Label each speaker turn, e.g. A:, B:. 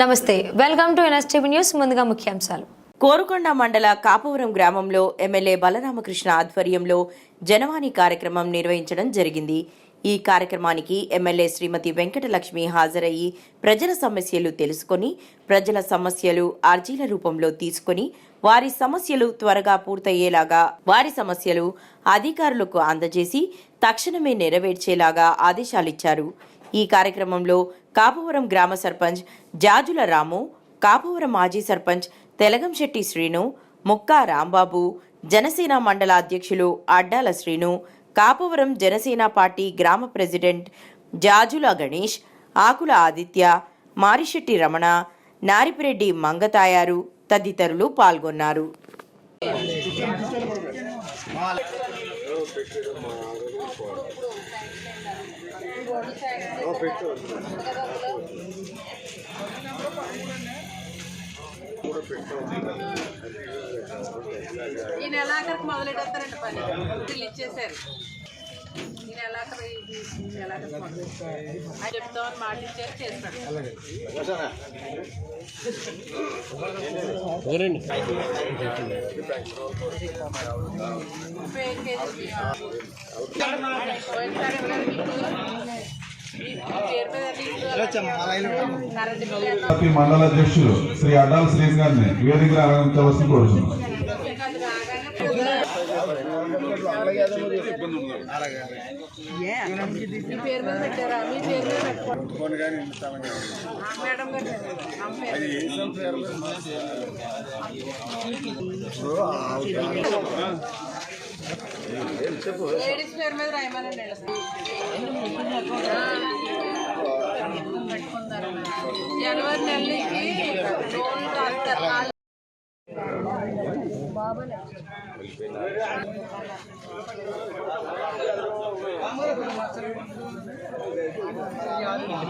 A: నమస్తే welcome to NSTV news ముందుగా ముఖ్యాంశాలు.
B: కోరుకొండ మండల కాపవరం గ్రామంలో ఎమ్మెల్యే బలరామకృష్ణ ఆధ్వర్యంలో జనవాణి కార్యక్రమం నిర్వహించడం జరిగింది. ఈ కార్యక్రమానికి ఎమ్మెల్యే శ్రీమతి వెంకటలక్ష్మి హాజరయ్యి ప్రజల సమస్యలు తెలుసుకొని ప్రజల సమస్యలు అర్జీల రూపంలో తీసుకొని వారి సమస్యలు త్వరగా పూర్తయ్యేలాగా వారి సమస్యలు అధికారులకు అందజేసి తక్షణమే నెరవేర్చేలాగా ఆదేశాలిచ్చారు. ఈ కార్యక్రమంలో కాపువరం గ్రామ సర్పంచ్ జాజుల రాము కాపువరం మాజీ సర్పంచ్ తెలగంశెట్టి శ్రీను ముక్కా రాంబాబు జనసేన మండల అధ్యక్షులు అడ్డాల శ్రీను కాపువరం జనసేన పార్టీ గ్రామ ప్రెసిడెంట్ జాజుల గణేష్ ఆకుల ఆదిత్య మారిశెట్టి రమణ నారిపిరెడ్డి మంగతాయారు తదితరులు పాల్గొన్నారు.
C: ఈ నెలాఖరికి మొదలెట్టేస్తారండి పని. బిల్లు ఇచ్చేసారు ఈ నెలాఖరు ఈ నెలాఖరు ఆయన చెప్తామని మాట ఇచ్చారు చేస్తాడు. ఈ పేరు
D: మండల అధ్యక్షులు శ్రీ అడ్డాల శ్రీని గారిని వేదికగా ఆరంభించవలసి కోరుతున్నాం
C: అది రాగానే మీ పేరు జనవరి